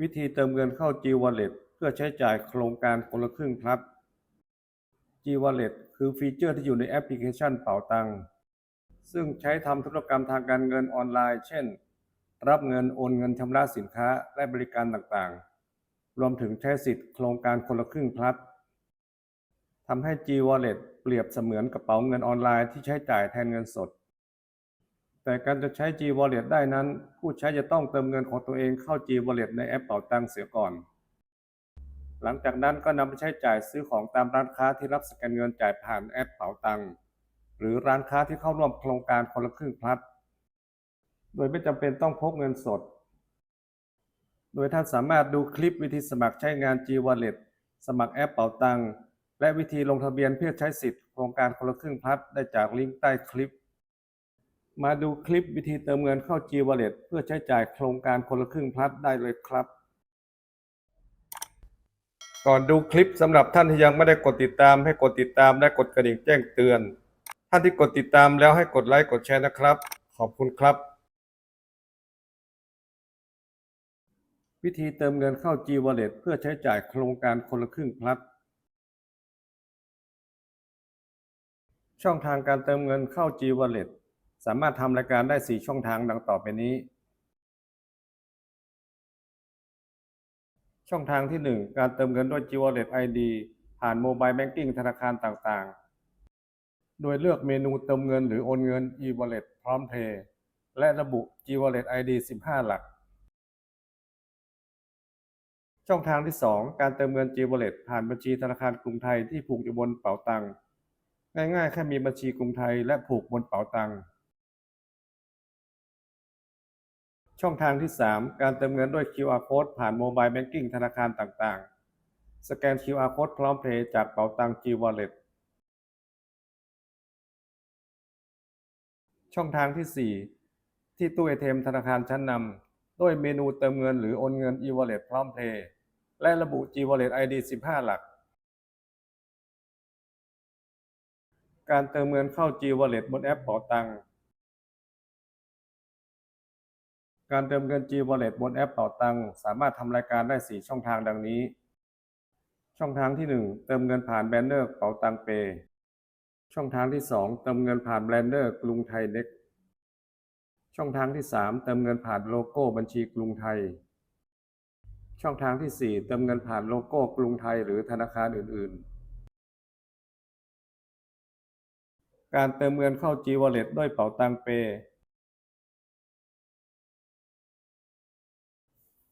วิธีเติมเงินเข้า G Wallet เพื่อใช้จ่ายโครงการคนละครึ่งพลัด G Wallet คือฟีเจอร์ที่อยู่ในแอปพลิเคชันเป๋าตัง ซึ่งใช้ทำธุรกรรมทางการเงินออนไลน์ เช่น รับเงินโอนเงินชำระสินค้าและบริการต่างๆ รวมถึงใช้สิทธิ์โครงการคนละครึ่งพลัดทำให้ G Wallet เปรียบเสมือนกระเป๋าเงินออนไลน์ที่ใช้จ่ายแทนเงินสด แต่การจะใช้ G Wallet ได้นั้น ผู้ใช้จะต้องเติมเงินของตัวเองเข้า G Wallet ในแอปเป๋าตังเสียก่อน หลังจากนั้นก็นำไปใช้จ่ายซื้อของตามร้านค้าที่รับสแกนเงินจ่ายผ่านแอปเป๋าตังหรือร้านค้าที่เข้าร่วมโครงการคนละครึ่งพลัด โดยไม่จำเป็นต้องพกเงินสด โดยท่านสามารถดูคลิปวิธีสมัครใช้งาน G Wallet สมัครแอปเป๋าตังและวิธีลงทะเบียนเพื่อใช้สิทธิ์โครงการคนละครึ่งพลัดได้จากลิงก์ใต้คลิป มาดูคลิปวิธีเติมเงินเข้า G Wallet เพื่อใช้จ่ายโครงการคนละครึ่งพลัดได้เลยครับ ก่อนดูคลิปสำหรับท่านที่ยังไม่ได้กดติดตาม ให้กดติดตามและกดกระดิ่งแจ้งเตือน ท่านที่กดติดตามแล้วให้กดไลค์กดแชร์นะครับ ขอบคุณครับ วิธีเติมเงินเข้า G Wallet เพื่อใช้จ่ายโครงการคนละครึ่งพลัดช่องทางการเติมเงินเข้า G Wallet สามารถทำรายการได้ 4 ช่องทางดังต่อไปนี้ ช่องทางที่ 1 การเติมเงินด้วย G Wallet ID ผ่านโมบายแบงกิ้งธนาคารต่างๆ โดยเลือกเมนูเติมเงินหรือโอนเงิน e-wallet พร้อมเพย์และระบุ G Wallet ID 15 หลัก ช่องทางที่ 2 การเติมเงิน G Wallet ผ่านบัญชีธนาคารกรุงไทยที่ผูกอยู่บนเป๋าตังค์ง่ายๆ แค่มีบัญชีกรุงไทยและผูกบนเป๋าตังค์ ช่องทางที่ 3 การเติมเงินด้วย QR Code ผ่านโมบายแบงกิ้งธนาคารต่างๆ สแกน QR Code พร้อมเพย์จากเป๋าตังค์ G Wallet ช่องทางที่ 4 ที่ตู้ ATM ธนาคารชั้นนำด้วยเมนูเติมเงินหรือโอนเงิน e-wallet พร้อมเพย์และระบุ G Wallet ID 15 หลัก การเติมเงินเข้า G Wallet บนแอปเป๋าตังค์ การเติมเงิน G Wallet บนแอปเป๋าตังสามารถทำรายการได้ 4 ช่องทางดังนี้ ช่องทางที่ 1 เติมเงินผ่านแบนเนอร์เป๋าตังเปย์ช่องทางที่ 2 เติมเงินผ่านแบนเนอร์กรุงไทยเน็กช่องทางที่ 3 เติมเงินผ่านโลโก้บัญชีกรุงไทย ช่องทางที่ 4 เติมเงินผ่านโลโก้กรุงไทยหรือธนาคารอื่น ๆ การเติมเงินเข้า G Wallet ด้วยเป๋าตังเป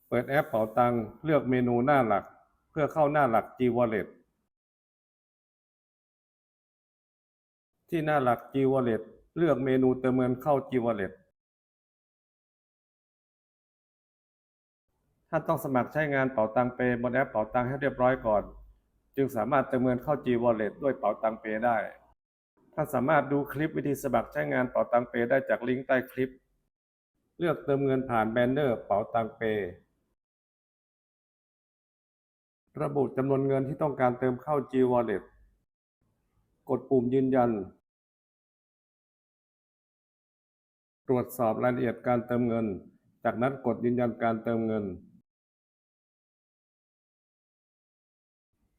เปิดแอปเป๋าตังเลือกเมนูหน้าหลัก เพื่อเข้าหน้าหลัก G Wallet ที่หน้าหลัก G Wallet เลือกเมนูเติมเงินเข้า G Wallet ท่านต้องสมัครใช้งานเป๋าตังเปบนแอปเป๋าตังให้เรียบร้อยก่อน จึงสามารถเติมเงินเข้า G Wallet ด้วยเป๋าตังเปได้ ท่านสามารถดูคลิปวิธีสมัครใช้งานเป๋าตังเปได้จากลิงก์ใต้คลิป เลือกเติมเงินผ่านแบนเนอร์เป๋าตังเป ระบุจำนวนเงินที่ต้องการเติมเข้า G Wallet กดปุ่มยืนยัน ตรวจสอบรายละเอียดการเติมเงิน จากนั้นกดยืนยันการเติมเงิน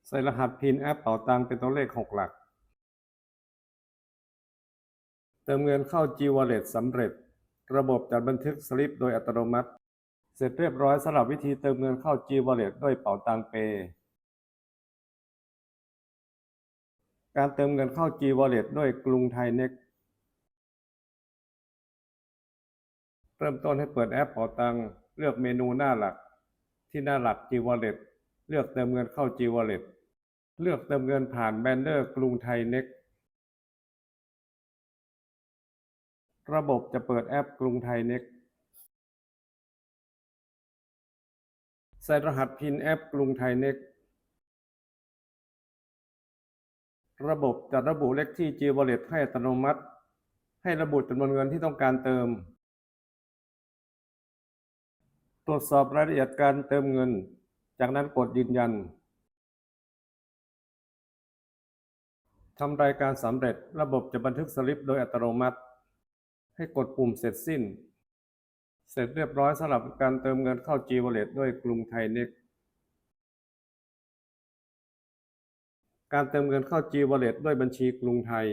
ใส่รหัสพินแอปเป๋าตังเป็นตัวเลข 6 หลัก เติมเงินเข้า G Wallet สำเร็จ ระบบจัดบันทึกสลิปโดยอัตโนมัติ เสร็จเรียบร้อยสำหรับวิธีเติมเงินเข้า G Wallet ด้วยเป๋าตังเป การเติมเงินเข้า G Wallet ด้วยกรุงไทยเน็กเริ่มต้นให้เปิดแอปเป๋าตังเลือกเมนูหน้าหลัก ที่หน้าหลัก G Wallet เลือกเติมเงินเข้า G Wallet เลือกเติมเงินผ่านแบนเนอร์กรุงไทยเน็กระบบจะเปิดแอปกรุงไทยเน็ก ใส่รหัสพินแอปกรุงไทยเน็กระบบจะระบุเลขที่ G Wallet ให้อัตโนมัติ ให้ระบุจำนวนเงินที่ต้องการเติม ตรวจสอบรายละเอียดการเติมเงิน จากนั้นกดยืนยันทำรายการสำเร็จระบบจะบันทึกสลิปโดยอัตโนมัติ ให้กดปุ่มเสร็จสิ้น เสร็จเรียบร้อยสำหรับการเติมเงินเข้า G Wallet ด้วยกรุงไทยเน็กการเติมเงินเข้า G Wallet ด้วยบัญชีกรุงไทย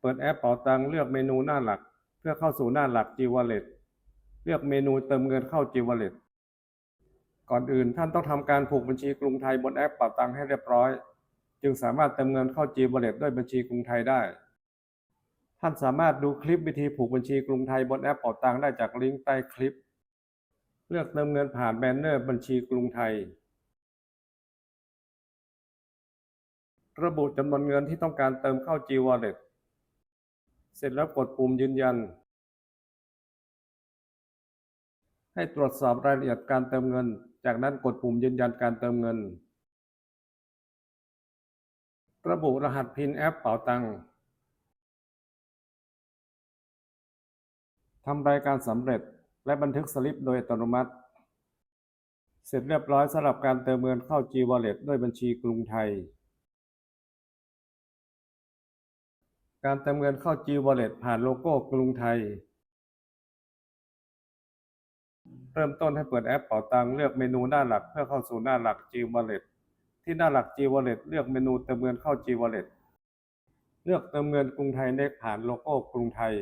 เปิดแอปเป๋าตังเลือกเมนูหน้าหลัก เพื่อเข้าสู่หน้าหลัก G Wallet เลือกเมนูเติมเงินเข้า G Wallet ก่อนอื่นท่านต้องทำการผูกบัญชีกรุงไทยบนแอปเป๋าตังให้เรียบร้อย จึงสามารถเติมเงินเข้า G Wallet ด้วยบัญชีกรุงไทยได้ ท่านสามารถดูคลิปวิธีผูกบัญชีกรุงไทยบนแอปเป๋าตังได้จากลิงก์ใต้คลิป เลือกเติมเงินผ่านแบนเนอร์บัญชีกรุงไทย ระบุจำนวนเงินที่ต้องการเติมเข้า G Wallet เสร็จแล้วกดปุ่มยืนยัน ให้ตรวจสอบรายละเอียดการเติมเงิน จากนั้นกดปุ่มยืนยันการเติมเงิน ระบุรหัสพินแอปเป๋าตังค์ ทำรายการสำเร็จและบันทึกสลิปโดยอัตโนมัติ เสร็จเรียบร้อยสำหรับการเติมเงินเข้า G Wallet ด้วยบัญชีกรุงไทย การเติมเงินเข้า G Wallet ผ่านโลโก้กรุงไทย เริ่มต้นให้เปิดแอปเป๋าตังเลือกเมนูหน้าหลักเพื่อเข้าสู่หน้าหลัก G Wallet ที่หน้าหลัก G Wallet เลือกเมนูเติมเงินเข้า G Wallet เลือกเติมเงินกรุงไทยเน็กผ่านโลโก้กรุงไทย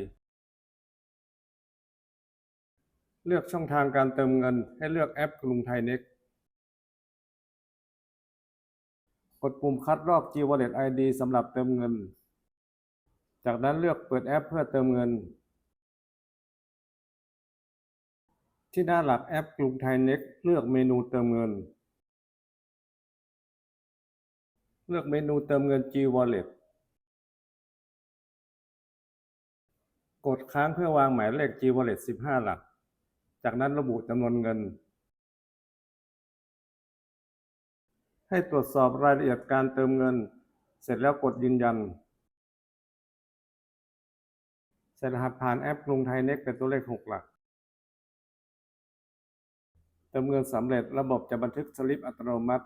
เลือกช่องทางการเติมเงิน ให้เลือกแอปกรุงไทยเน็กกดปุ่มคัดลอก G Wallet ID สำหรับเติมเงิน จากนั้นเลือกเปิดแอปเพื่อเติมเงิน ที่หน้าหลักแอปกรุงไทยเน็กเลือกเมนูเติมเงิน เลือกเมนูเติมเงิน G Wallet กดค้างเพื่อวางหมายเลข G Wallet 15 หลัก จากนั้นระบุจำนวนเงิน ให้ตรวจสอบรายละเอียดการเติมเงิน เสร็จแล้วกดยืนยัน ใส่รหัสผ่านแอปกรุงไทยเน็กเป็นตัวเลข6หลัก เติมเงินสำเร็จระบบจะบันทึกสลิปอัตโนมัติ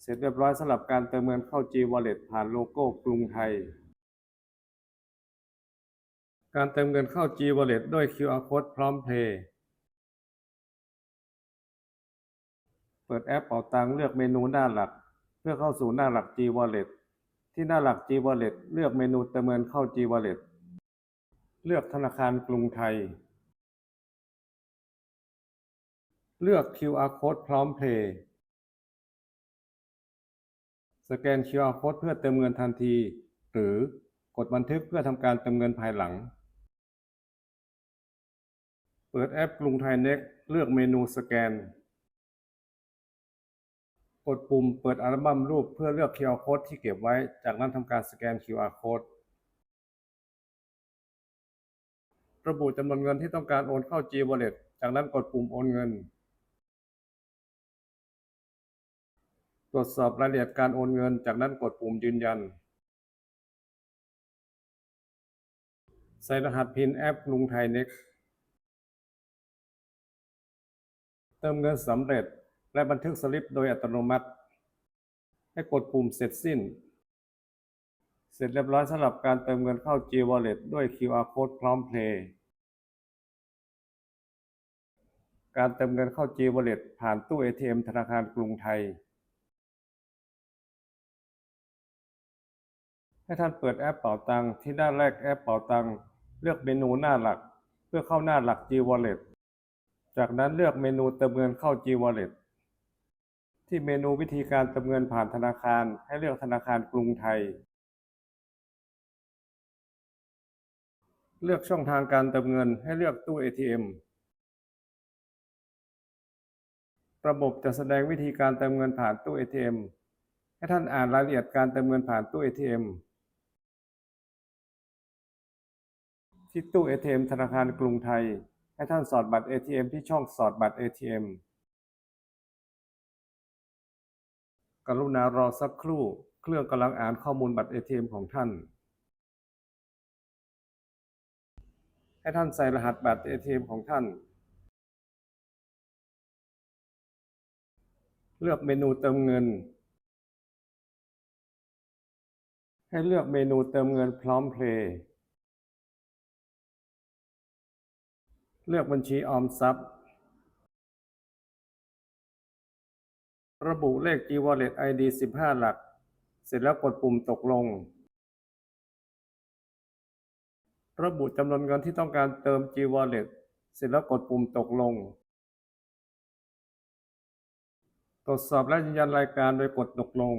เสร็จเรียบร้อยสำหรับการเติมเงินเข้า G Wallet ผ่านโลโก้กรุงไทย การเติมเงินเข้า G Wallet ด้วย QR Code พร้อมเพย์เปิดแอปเป๋าตังเลือกเมนูหน้าหลัก เพื่อเข้าสู่หน้าหลัก G Wallet ที่หน้าหลัก G Wallet เลือกเมนูเติมเงินเข้า G Wallet เลือกธนาคารกรุงไทย เลือก QR Code พร้อมเพย์สแกน QR Code เพื่อเติมเงินทันที หรือกดบันทึกเพื่อทำการเติมเงินภายหลัง เปิดแอปกรุงไทยเน็กเลือกเมนูสแกน กดปุ่มเปิดอัลบั้มรูปเพื่อเลือก QR Code ที่เก็บไว้ จากนั้นทำการสแกน QR Code ระบุจำนวนเงินที่ต้องการโอนเข้า G Wallet จากนั้นกดปุ่มโอนเงิน ตรวจสอบรายละเอียดการโอนเงิน จากนั้นกดปุ่มยืนยัน ใส่รหัสพินแอปกรุงไทยเน็ก เติมเงินสำเร็จ และบันทึกสลิปโดยอัตโนมัติ ให้กดปุ่มเสร็จสิ้น เสร็จเรียบร้อยสำหรับการเติมเงินเข้า G Wallet ด้วย QR Code พร้อมเพลย์การเติมเงินเข้า G Wallet ผ่านตู้ ATM ธนาคารกรุงไทย ให้ท่านเปิดแอปเป๋าตังที่หน้าแรกแอปเป๋าตัง เลือกเมนูหน้าหลัก เพื่อเข้าหน้าหลัก G Wallet จากนั้นเลือกเมนูเติมเงินเข้า G Wallet ที่เมนูวิธีการเติมเงินผ่านธนาคารให้เลือกธนาคารกรุงไทย เลือกช่องทางการเติมเงินให้เลือกตู้ ATM ระบบจะแสดงวิธีการเติมเงินผ่านตู้ ATM ให้ท่านอ่านรายละเอียดการเติมเงินผ่านตู้ ATM ที่ตู้ ATM ธนาคารกรุงไทย ให้ท่านสอดบัตร ATM ที่ช่องสอดบัตร ATM กรุณารอสักครู่ เครื่องกำลังอ่านข้อมูลบัตร ATM ของท่าน ให้ท่านใส่รหัสบัตร ATM ของท่าน เลือกเมนูเติมเงิน ให้เลือกเมนูเติมเงินพร้อมเพลย์ เลือกบัญชีออมทรัพย์ ระบุเลข G-Wallet ID 15 หลัก เสร็จแล้วกดปุ่มตกลง ระบุจำนวนเงินที่ต้องการเติม G-Wallet เสร็จแล้วกดปุ่มตกลง ตรวจสอบและยืนยันรายการโดยกดตกลง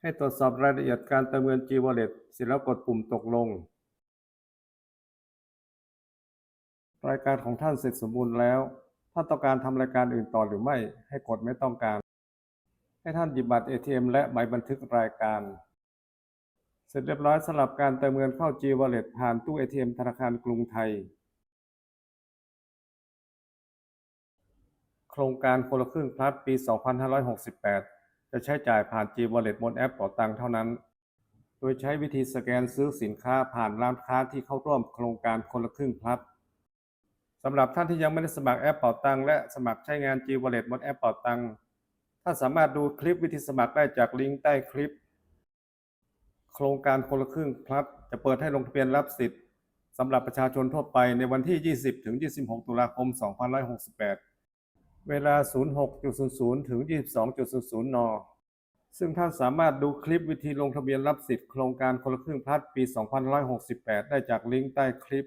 ให้ตรวจสอบรายละเอียดการเติมเงิน G-Wallet เสร็จแล้วกดปุ่มตกลง รายการของท่านเสร็จสมบูรณ์แล้ว ท่านต้องการทำรายการอื่นต่อหรือไม่ ให้กดไม่ต้องการ ให้ท่านหยิบบัตร ATM และใบบันทึกรายการ เสร็จเรียบร้อยสำหรับการเติมเงินเข้า G-Wallet ผ่านตู้ ATM ธนาคารกรุงไทย โครงการคนละครึ่งพลัสปี 2568 จะใช้จ่ายผ่าน G-Wallet บนแอปเป๋าตังเท่านั้นโดยใช้วิธีสแกนซื้อสินค้าผ่านร้านค้าที่เข้าร่วมโครงการคนละครึ่งพลัสำหรับท่านที่ยังไม่ได้สมัครแอปเป๋าตังและสมัครใช้งาน G-Wallet บนแอปเป๋าตังท่านสามารถดูคลิปวิธีสมัครได้จากลิงก์ใต้คลิป โครงการคนละครึ่งพลัสจะเปิดให้ลงทะเบียนรับสิทธิ์สำหรับประชาชนทั่วไปในวันที่ 20 ถึง 26 ตุลาคม 2568 เวลา 06.00 ถึง 22.00 น ซึ่งท่านสามารถดูคลิปวิธีลงทะเบียนรับสิทธิ์โครงการคนละครึ่งพลัสปี 2568 ได้จากลิงก์ใต้คลิป